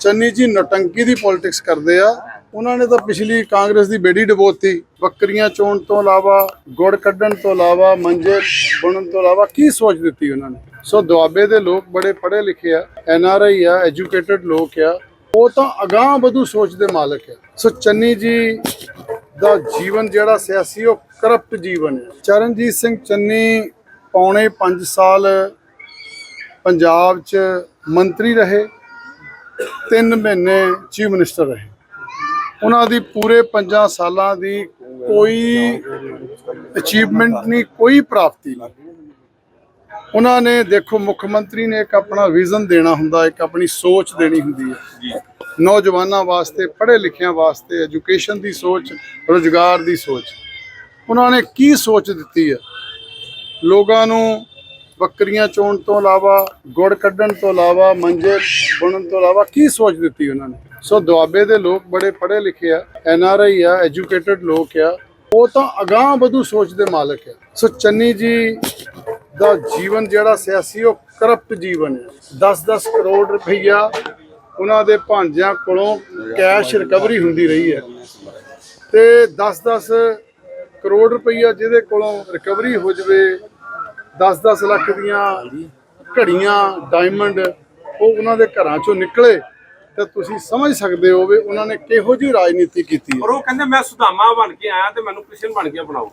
ਚੰਨੀ ਜੀ ਨਟੰਕੀ ਦੀ ਪੋਲਿਟਿਕਸ ਕਰਦੇ ਆ। ਉਹਨਾਂ ਨੇ ਤਾਂ ਪਿਛਲੀ ਕਾਂਗਰਸ ਦੀ ਬੇੜੀ ਡਬੋਤੀ। ਬੱਕਰੀਆਂ ਚੋਣ ਤੋਂ ਇਲਾਵਾ, ਗੁੜ ਕੱਢਣ ਤੋਂ ਇਲਾਵਾ, ਮੰਜੇ ਬੁਣਨ ਤੋਂ ਇਲਾਵਾ ਕੀ ਸੋਚ ਦਿੱਤੀ ਉਹਨਾਂ ਨੇ? ਸੋ ਦੁਆਬੇ ਦੇ ਲੋਕ ਬੜੇ ਪੜ੍ਹੇ ਲਿਖੇ ਆ, ਐਨ ਆਰ ਆਈ ਆ ਐਜੂਕੇਟਿਡ ਲੋਕ ਆ। ਉਹ ਤਾਂ ਅਗਾਹ ਵਧੂ ਸੋਚ ਦੇ ਮਾਲਕ ਆ। ਸੋ ਚੰਨੀ ਜੀ ਦਾ ਜੀਵਨ ਜਿਹੜਾ ਸਿਆਸੀ, ਉਹ ਕਰਪਟ ਜੀਵਨ ਹੈ ਚਰਨਜੀਤ ਸਿੰਘ ਚੰਨੀ ਪੌਣੇ 5 ਸਾਲ ਪੰਜਾਬ 'ਚ ਮੰਤਰੀ ਰਹੇ। 3 ਮਹੀਨੇ ਚੀਫ ਮਿਨਿਸਟਰ ਰਹੇ। ਉਹਨਾਂ ਦੀ ਪੂਰੇ 5 ਸਾਲਾਂ ਦੀ ਕੋਈ ਅਚੀਵਮੈਂਟ ਨਹੀਂ ਕੋਈ ਪ੍ਰਾਪਤੀ ਨਹੀਂ। ਉਹਨਾਂ ਨੇ ਦੇਖੋ ਮੁੱਖ ਮੰਤਰੀ ਨੇ ਇੱਕ ਆਪਣਾ ਵਿਜ਼ਨ ਦੇਣਾ ਹੁੰਦਾ ਇੱਕ ਆਪਣੀ ਸੋਚ ਦੇਣੀ ਹੁੰਦੀ ਹੈ। ਨੌਜਵਾਨਾਂ ਵਾਸਤੇ ਪੜ੍ਹੇ ਲਿਖਿਆਂ ਵਾਸਤੇ ਐਜੂਕੇਸ਼ਨ ਦੀ ਸੋਚ ਰੋਜ਼ਗਾਰ ਦੀ ਸੋਚ। ਉਹਨਾਂ ਨੇ ਕੀ ਸੋਚ ਦਿੱਤੀ ਹੈ? ਲੋਕਾਂ ਨੂੰ ਬੱਕਰੀਆਂ ਚੋਣ ਤੋਂ ਇਲਾਵਾ, ਗੁੜ ਕੱਢਣ ਤੋਂ ਇਲਾਵਾ, ਮੰਜੇ ਬੁਣਨ ਤੋਂ ਇਲਾਵਾ ਕੀ ਸੋਚ ਦਿੱਤੀ ਉਹਨਾਂ ਨੇ? ਸੋ ਦੁਆਬੇ ਦੇ ਲੋਕ ਬੜੇ ਪੜ੍ਹੇ ਲਿਖੇ ਆ, ਐਨ ਆਰ ਆਈ ਆ, ਐਜੂਕੇਟਿਡ ਲੋਕ ਆ, ਉਹ ਤਾਂ ਅਗਾਹ ਵਧੂ ਸੋਚ ਦੇ ਮਾਲਕ ਆ। ਸੋ ਚੰਨੀ ਜੀ ਦਾ ਜੀਵਨ ਜਿਹੜਾ ਸਿਆਸੀ, ਉਹ ਕਰਪਟ ਜੀਵਨ ਹੈ 10-10 ਕਰੋੜ ਰੁਪਈਆ ਉਹਨਾਂ ਦੇ ਭਾਂਜਿਆਂ ਕੋਲੋਂ ਕੈਸ਼ ਰਿਕਵਰੀ ਹੁੰਦੀ ਰਹੀ ਹੈ। ਤੇ 10-10 ਕਰੋੜ ਰੁਪਈਆ ਜਿਹਦੇ ਕੋਲੋਂ ਰਿਕਵਰੀ ਹੋ ਜਵੇ 10-10 ਲੱਖ ਦੀਆਂ ਘੜੀਆਂ ਡਾਇਮੰਡ ਉਹ ਉਹਨਾਂ ਦੇ ਘਰਾਂ ਚੋਂ ਨਿਕਲੇ ਤਾਂ ਤੁਸੀਂ ਸਮਝ ਸਕਦੇ ਹੋ ਵੀ ਉਹਨਾਂ ਨੇ ਕਿਹੋ ਜਿਹੀ ਰਾਜਨੀਤੀ ਕੀਤੀ ਹੈ। ਔਰ ਉਹ ਕਹਿੰਦੇ ਮੈਂ ਸੁਧਾਮਾ ਬਣ ਕੇ ਆਇਆ ਤੇ ਮੈਨੂੰ ਕ੍ਰਿਸ਼ਨ ਬਣ ਕੇ ਬਣਾਓ।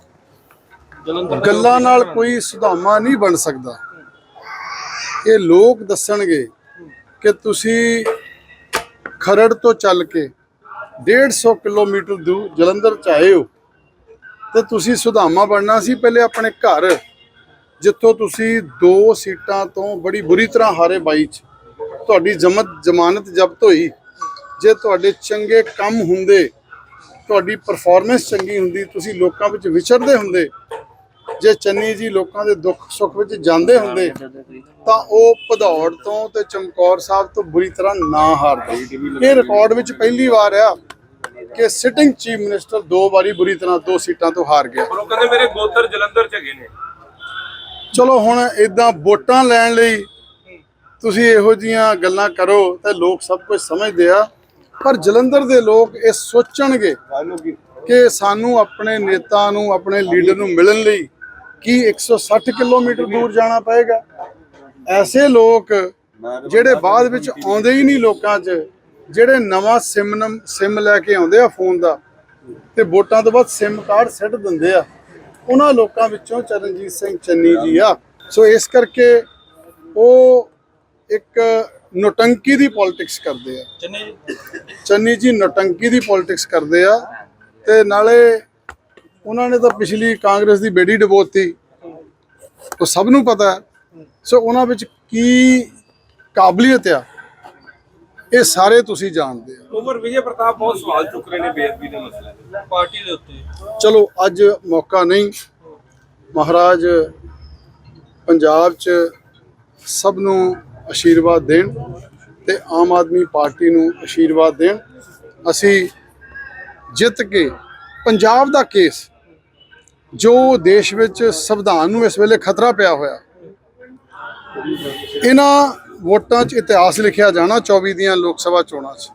ਗੱਲਾਂ ਨਾਲ ਕੋਈ ਸੁਧਾਮਾ ਨਹੀਂ ਬਣ ਸਕਦਾ। ਇਹ ਲੋਕ ਦੱਸਣਗੇ ਕਿ ਤੁਸੀਂ ਖਰੜ ਤੋਂ ਚੱਲ ਕੇ 150 ਕਿਲੋਮੀਟਰ ਦੂਰ ਜਲੰਧਰ ਚ ਆਏ ਹੋ ਤੇ ਤੁਸੀਂ ਸੁਧਾਮਾ ਬਣਨਾ ਸੀ ਪਹਿਲੇ ਆਪਣੇ ਘਰ। ਜਿੱਥੋਂ ਤੁਸੀਂ ਦੋ ਸੀਟਾਂ ਤੋਂ ਬੜੀ ਬੁਰੀ ਤਰ੍ਹਾਂ ਹਾਰੇ ਬਾਈ ਚ। ਤੁਹਾਡੀ ਜਮਤ ਜ਼ਮਾਨਤ ਜ਼ਬਤ ਹੋਈ। ਜੇ ਤੁਹਾਡੇ ਚੰਗੇ ਕੰਮ ਹੁੰਦੇ, ਤੁਹਾਡੀ ਪਰਫਾਰਮੈਂਸ ਚੰਗੀ ਹੁੰਦੀ, ਤੁਸੀਂ ਲੋਕਾਂ ਵਿੱਚ ਵਿਚਰਦੇ ਹੁੰਦੇ, ਜੇ ਚੰਨੀ ਜੀ ਲੋਕਾਂ ਦੇ ਦੁੱਖ ਸੁੱਖ ਵਿੱਚ ਜਾਂਦੇ ਹੁੰਦੇ, ਤਾਂ ਉਹ ਭਦੌੜ ਤੋਂ ਤੇ ਚਮਕੌਰ ਸਾਹਿਬ ਤੋਂ ਬੁਰੀ ਤਰ੍ਹਾਂ ਨਾ ਹਾਰਦੇ। ਇਹ ਰਿਕਾਰਡ ਵਿੱਚ ਪਹਿਲੀ ਵਾਰ ਆ ਕਿ ਸਿਟਿੰਗ ਚੀਫ ਮਿਨਿਸਟਰ ਦੋ ਵਾਰੀ ਬੁਰੀ ਤਰ੍ਹਾਂ ਦੋ ਸੀਟਾਂ ਤੋਂ ਹਾਰ ਗਿਆ। ਉਹ ਕਹਿੰਦੇ ਮੇਰੇ ਗੋਤਰ ਜਲੰਧਰ ਚ ਹੈਗੇ ਨੇ। ਚਲੋ ਹੁਣ ਇਦਾਂ ਵੋਟਾਂ ਲੈਣ ਲਈ ਤੁਸੀਂ ਇਹੋ ਜੀਆਂ ਗੱਲਾਂ ਕਰੋ ਤਾਂ ਲੋਕ ਸਭ ਕੁਝ ਸਮਝਦੇ ਆ। ਪਰ ਜਲੰਧਰ ਦੇ ਲੋਕ ਇਹ ਸੋਚਣਗੇ ਕਿ ਸਾਨੂੰ ਆਪਣੇ ਨੇਤਾ ਨੂੰ, ਆਪਣੇ ਲੀਡਰ ਨੂੰ ਮਿਲਣ ਲਈ ਕੀ 160 ਕਿਲੋਮੀਟਰ ਦੂਰ ਜਾਣਾ ਪਏਗਾ? ਐਸੇ ਲੋਕ ਜਿਹੜੇ ਬਾਅਦ ਵਿੱਚ ਆਉਂਦੇ ਹੀ ਨਹੀਂ ਲੋਕਾਂ 'ਚ, ਜਿਹੜੇ ਨਵਾਂ ਸਿਮ ਨਮ ਸਿਮ ਲੈ ਕੇ ਆਉਂਦੇ ਆ ਫੋਨ ਦਾ ਤੇ ਵੋਟਾਂ ਤੋਂ ਬਾਅਦ ਸਿਮ ਕਾਰਡ ਸਿੱਟ ਦਿੰਦੇ ਆ। ਉਹਨਾਂ ਲੋਕਾਂ ਵਿੱਚੋਂ ਚਰਨਜੀਤ ਸਿੰਘ ਚੰਨੀ ਜੀ ਆ। ਸੋ ਇਸ ਕਰਕੇ ਉਹ ਇੱਕ ਨੋਟੰਕੀ ਦੀ ਪੋਲਿਟਿਕਸ ਕਰਦੇ ਆ। ਚੰਨੀ ਜੀ? ਨੋਟੰਕੀ ਦੀ ਪੋਲਿਟਿਕਸ ਕਰਦੇ ਆ ਤੇ ਨਾਲੇ ਉਹਨਾਂ ਨੇ ਤਾਂ ਪਿਛਲੀ ਕਾਂਗਰਸ ਦੀ ਬੇੜੀ ਡਬੋਤੀ। ਉਹ ਸਭ ਨੂੰ ਪਤਾ ਹੈ। ਸੋ ਉਹਨਾਂ ਵਿੱਚ ਕੀ ਕਾਬਲੀਅਤ ਆ ਇਹ ਸਾਰੇ ਤੁਸੀਂ ਜਾਣਦੇ ਆ। ਉਮਰ ਵਿਜੇ ਪ੍ਰਤਾਪ ਬਹੁਤ ਸਵਾਲ ਚੁੱਕ ਰਹੇ ਨੇ ਬੇਅਦਬੀ ਦੇ ਮਸਲੇ। ਪਾਰਟੀ ਦੇ ਉੱਤੇ। ਚਲੋ, ਅੱਜ ਮੌਕਾ ਨਹੀਂ। ਮਹਾਰਾਜ ਪੰਜਾਬ 'ਚ ਸਭ ਨੂੰ ਆਸ਼ੀਰਵਾਦ ਦੇਣ ਤੇ ਆਮ ਆਦਮੀ ਪਾਰਟੀ ਨੂੰ ਆਸ਼ੀਰਵਾਦ ਦੇਣ। ਅਸੀਂ ਜਿੱਤ ਕੇ ਪੰਜਾਬ ਦਾ ਕੇਸ, ਜੋ ਦੇਸ਼ ਵਿੱਚ ਸੰਵਿਧਾਨ ਨੂੰ ਇਸ ਵੇਲੇ ਖਤਰਾ ਪਿਆ ਹੋਇਆ, ਇਹਨਾਂ ਵੋਟਾਂ 'ਚ ਇਤਿਹਾਸ ਲਿਖਿਆ ਜਾਣਾ 24 ਦੀਆਂ ਲੋਕ ਸਭਾ ਚੋਣਾਂ 'ਚ।